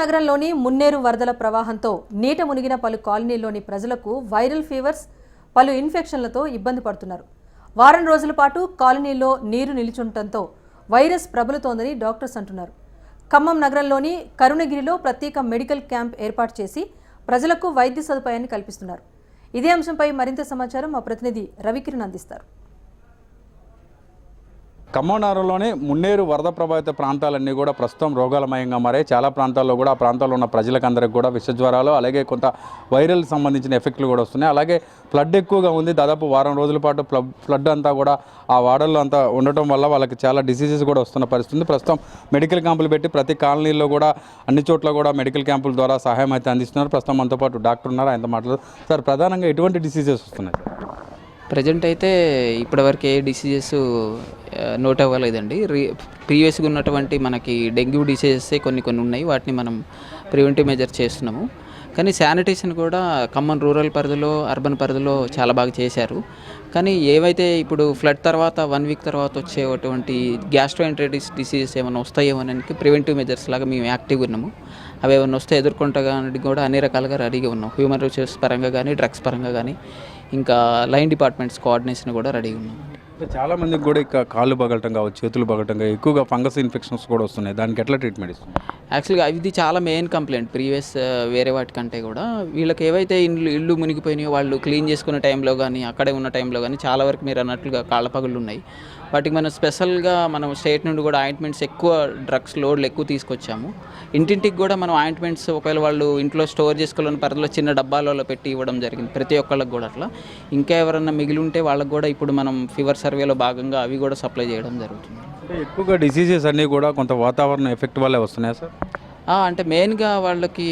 నగరంలోని మున్నేరు వరదల ప్రవాహంతో నీట మునిగిన పలు కాలనీల్లోని ప్రజలకు వైరల్ ఫీవర్స్ పలు ఇన్ఫెక్షన్లతో ఇబ్బంది పడుతున్నారు. వారం రోజుల పాటు కాలనీలో నీరు నిలిచుండటంతో వైరస్ ప్రబలుతోందని డాక్టర్స్ అంటున్నారు. ఖమ్మం నగరంలోని కరుణగిరిలో ప్రత్యేక మెడికల్ క్యాంప్ ఏర్పాటు చేసి ప్రజలకు వైద్య సదుపాయాన్ని కల్పిస్తున్నారు. ఇదే అంశంపై మరింత సమాచారం మా ప్రతినిధి రవికిరణ్ అందిస్తారు. ఖమ్మం మున్నేరు వరద ప్రభావిత ప్రాంతాలన్నీ కూడా ప్రస్తుతం రోగాలమయంగా మారాయి. చాలా ప్రాంతాల్లో కూడా ఆ ప్రాంతాల్లో ఉన్న ప్రజలకందరికి కూడా విషజ్వరాలు అలాగే కొంత వైరల్ సంబంధించిన ఎఫెక్ట్లు కూడా వస్తున్నాయి. అలాగే ఫ్లడ్ ఎక్కువగా ఉంది. దాదాపు వారం రోజుల పాటు ఫ్లడ్ అంతా కూడా ఆ వాడల్లో అంతా ఉండటం వల్ల వాళ్ళకి చాలా డిసీజెస్ కూడా వస్తున్న పరిస్థితి ప్రస్తుతం మెడికల్ క్యాంపులు పెట్టి ప్రతి కాలనీలో కూడా అన్ని చోట్ల కూడా మెడికల్ క్యాంపుల ద్వారా సహాయం అయితే అందిస్తున్నారు. ప్రస్తుతం మనతో పాటు డాక్టర్ ఉన్నారు. ఆయనతో మాట్లాడు సార్ ప్రధానంగా ఎటువంటి డిసీజెస్ వస్తున్నాయి ప్రజెంట్ అయితే ఇప్పటివరకు ఏ డిసీజెస్ నోట్ అవ్వలేదండి. రీ ప్రీవియస్గా ఉన్నటువంటి మనకి డెంగ్యూ డిసీజెస్ కొన్ని కొన్ని ఉన్నాయి. వాటిని మనం ప్రివెంటివ్ మెజర్ చేస్తున్నాము. కానీ శానిటేషన్ కూడా ఖమ్మం రూరల్ పరిధిలో అర్బన్ పరిధిలో చాలా బాగా చేశారు. కానీ ఏవైతే ఇప్పుడు ఫ్లడ్ తర్వాత వన్ వీక్ తర్వాత వచ్చేటువంటి గ్యాస్ట్రోఎంట్రైటిస్ డిసీజెస్ ఏమైనా వస్తాయేమోనని ప్రివెంటివ్ మెజర్స్ లాగా మేము యాక్టివ్గా ఉన్నాము. అవి ఏమైనా వస్తే ఎదుర్కొంటానికి కూడా అన్ని రకాలుగా రెడీగా ఉన్నాం. హ్యూమన్ రిసోర్స్ పరంగా కానీ డ్రగ్స్ పరంగా కానీ ఇంకా లైన్ డిపార్ట్మెంట్స్ కోఆర్డినేషన్ కూడా రెడీగా ఉన్నాం. చాలా మందికి కూడా ఇక కాళ్ళు పగలటం కావచ్చు చేతులు పగలటం కావచ్చు, ఎక్కువగా ఫంగస్ ఇన్ఫెక్షన్స్ కూడా వస్తున్నాయి. దానికి ఎట్లా ట్రీట్మెంట్ ఇస్తుంది యాక్చువల్గా ఇది చాలా మెయిన్ కంప్లైంట్ ప్రీవియస్ వేరే వాటికంటే కూడా వీళ్ళకి ఏవైతే ఇల్లు ఇల్లు మునిగిపోయినాయో వాళ్ళు క్లీన్ చేసుకునే టైంలో కానీ అక్కడే ఉన్న టైంలో కానీ చాలా వరకు మీరు అన్నట్లుగా కాళ్ళ పగుళ్ళు ఉన్నాయి. వాటికి మనం స్పెషల్గా మనం స్టేట్ నుండి కూడా ఆయింట్మెంట్స్ ఎక్కువ డ్రగ్స్ లోడ్లు ఎక్కువ తీసుకొచ్చాము. ఇంటింటికి కూడా మనం ఆయింట్మెంట్స్ ఒకవేళ వాళ్ళు ఇంట్లో స్టోర్ చేసుకోవాలని పరిధిలో చిన్న డబ్బాలలో పెట్టి ఇవ్వడం జరిగింది ప్రతి ఒక్కళ్ళకి కూడా అట్లా. ఇంకా ఎవరన్నా మిగిలి ఉంటే వాళ్ళకి కూడా ఇప్పుడు మనం ఫీవర్ సర్వేలో భాగంగా అవి కూడా సప్లై చేయడం జరుగుతుంది. అంటే ఎక్కువగా డిసీజెస్ అన్నీ కూడా కొంత వాతావరణ ఎఫెక్ట్ వల్లే వస్తున్నాయా సార్? అంటే మెయిన్గా వాళ్ళకి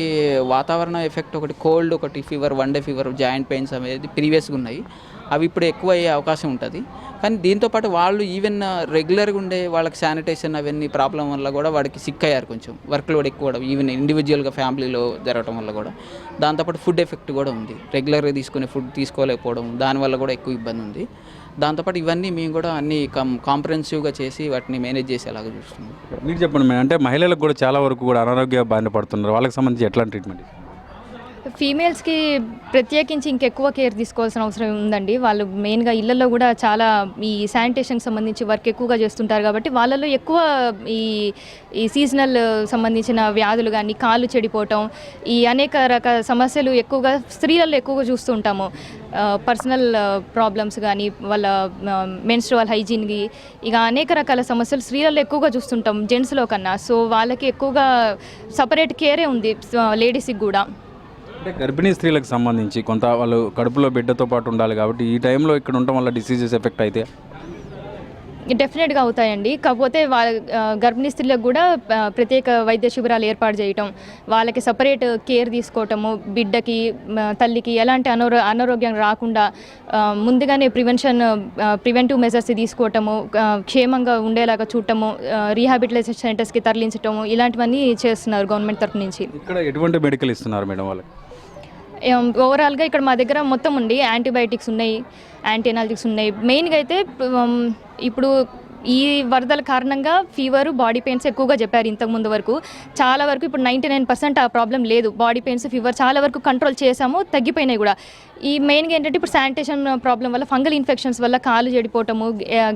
వాతావరణ ఎఫెక్ట్ ఒకటి కోల్డ్ ఒకటి fever one day fever joint pains అనేది ప్రీవియస్గా ఉన్నాయి. అవి ఇప్పుడు ఎక్కువ అయ్యే అవకాశం ఉంటుంది. కానీ దీంతోపాటు వాళ్ళు ఈవెన్ రెగ్యులర్గా uh, ఉండే వాళ్ళకి శానిటేషన్ అవన్నీ ప్రాబ్లం వల్ల కూడా వాడికి సిక్ అయ్యారు కొంచెం. వర్క్ లోడ్ ఎక్కువ ఈవెన్ ఇండివిజువల్గా ఫ్యామిలీలో జరగడం వల్ల కూడా. దాంతోపాటు ఫుడ్ ఎఫెక్ట్ కూడా ఉంది. రెగ్యులర్గా తీసుకునే ఫుడ్ తీసుకోలేకపోవడం దానివల్ల కూడా ఎక్కువ ఇబ్బంది ఉంది. దాంతోపాటు ఇవన్నీ మేము కూడా అన్ని కం కాంప్రహెన్సివ్గా చేసి వాటిని మేనేజ్ చేసేలాగా చూస్తున్నాం. మీరు చెప్పండి మేడం అంటే మహిళలకు కూడా చాలా వరకు కూడా అనారోగ్య బారిన పడుతున్నారు. వాళ్ళకి సంబంధించి ఎట్లాంటి ట్రీట్మెంట్ ఫీమేల్స్కి ప్రత్యేకించి ఇంకెక్కువ కేర్ తీసుకోవాల్సిన అవసరం ఉందండి. వాళ్ళు మెయిన్గా ఇళ్ళలో కూడా చాలా ఈ శానిటేషన్ సంబంధించి వర్క్ ఎక్కువగా చేస్తుంటారు కాబట్టి వాళ్ళలో ఎక్కువ ఈ ఈ సీజనల్ సంబంధించిన వ్యాధులు కానీ కాళ్ళు చెడిపోవటం ఈ అనేక రకాల సమస్యలు ఎక్కువగా స్త్రీలలో ఎక్కువగా చూస్తూ ఉంటాము. పర్సనల్ ప్రాబ్లమ్స్ కానీ వాళ్ళ మెన్స్ట్రువల్ హైజీన్కి ఇక అనేక రకాల సమస్యలు స్త్రీలలో ఎక్కువగా చూస్తుంటాం జెంట్స్లో కన్నా. సో వాళ్ళకి ఎక్కువగా సపరేట్ కేరే ఉంది లేడీస్కి కూడా. అంటే గర్భిణీ స్త్రీలకు సంబంధించి కొంత వాళ్ళు కడుపులో బిడ్డతో పాటు ఉండాలి కాబట్టి ఈ టైంలో ఇక్కడ ఉండటం వల్ల డిసీజెస్ ఎఫెక్ట్ అయితే? డెఫినెట్గా అవుతాయండి. కాకపోతే వాళ్ళ గర్భిణీ స్త్రీలకు కూడా ప్రత్యేక వైద్య శిబిరాలు ఏర్పాటు చేయటం వాళ్ళకి సపరేట్ కేర్ తీసుకోవటము బిడ్డకి తల్లికి ఎలాంటి అనారో అనారోగ్యం రాకుండా ముందుగానే ప్రివెన్షన్ ప్రివెంటివ్ మెజర్స్ తీసుకోవటము క్షేమంగా ఉండేలాగా చూడటము రీహాబిలిటేషన్ సెంటర్స్కి తరలించటము ఇలాంటివన్నీ చేస్తున్నారు గవర్నమెంట్ తరఫు నుంచి. ఇక్కడ ఎటువంటి మెడికల్ ఇస్తున్నారు మేడం వాళ్ళకి? ఓవరాల్గా ఇక్కడ మా దగ్గర మొత్తం ఉంది యాంటీబయాటిక్స్ ఉన్నాయి యాంటీ ఎనాలజిక్స్ ఉన్నాయి. మెయిన్గా అయితే ఇప్పుడు ఈ వరదల కారణంగా ఫీవర్ బాడీ పెయిన్స్ ఎక్కువగా చెప్పారు ఇంతకుముందు వరకు. చాలా వరకు ఇప్పుడు నైంటీ నైన్ పర్సెంట్ ఆ ప్రాబ్లం లేదు. బాడీ పెయిన్స్ ఫీవర్ చాలా వరకు కంట్రోల్ చేసాము తగ్గిపోయినాయి కూడా. ఈ మెయిన్గా ఏంటంటే ఇప్పుడు శానిటేషన్ ప్రాబ్లం వల్ల ఫంగల్ ఇన్ఫెక్షన్స్ వల్ల కాలు చెడిపోవటము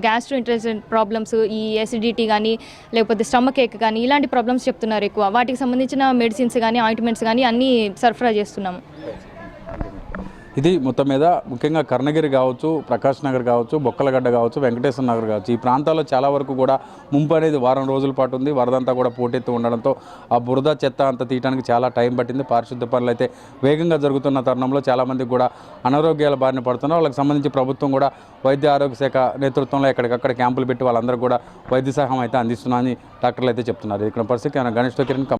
గ్యాస్ట్రో ఇంట్రెషన్ ప్రాబ్లమ్స్ ఈ ఎసిడిటీ కానీ లేకపోతే స్టమక్ ఏక్ కానీ ఇలాంటి ప్రాబ్లమ్స్ చెప్తున్నారు ఎక్కువ. వాటికి సంబంధించిన మెడిసిన్స్ కానీ ఆయింట్మెంట్స్ కానీ అన్నీ సరఫరా చేస్తున్నాము. ఇది మొత్తం మీద ముఖ్యంగా కర్ణగిరి కావచ్చు ప్రకాష్ నగర్ కావచ్చు బొక్కలగడ్డ కావచ్చు వెంకటేశ్వర నగర్ కావచ్చు. ఈ ప్రాంతాల్లో చాలా వరకు కూడా ముంపు అనేది వారం రోజుల పాటు ఉంది. వరదంతా కూడా పోటెత్తి ఉండడంతో ఆ బురద చెత్త అంతా తీయడానికి చాలా టైం పట్టింది. పారిశుద్ధ పనులు అయితే వేగంగా జరుగుతున్న తరుణంలో చాలామందికి కూడా అనారోగ్యాల బారిన పడుతున్నారు. వాళ్ళకి సంబంధించి ప్రభుత్వం కూడా వైద్య ఆరోగ్య శాఖ నేతృత్వంలో ఎక్కడికక్కడ క్యాంపులు పెట్టి వాళ్ళందరూ కూడా వైద్య సహాయం అయితే అందిస్తున్నామని డాక్టర్లు అయితే చెప్తున్నారు. ఇక్కడ పరిస్థితి. గణేష్ కిరణ్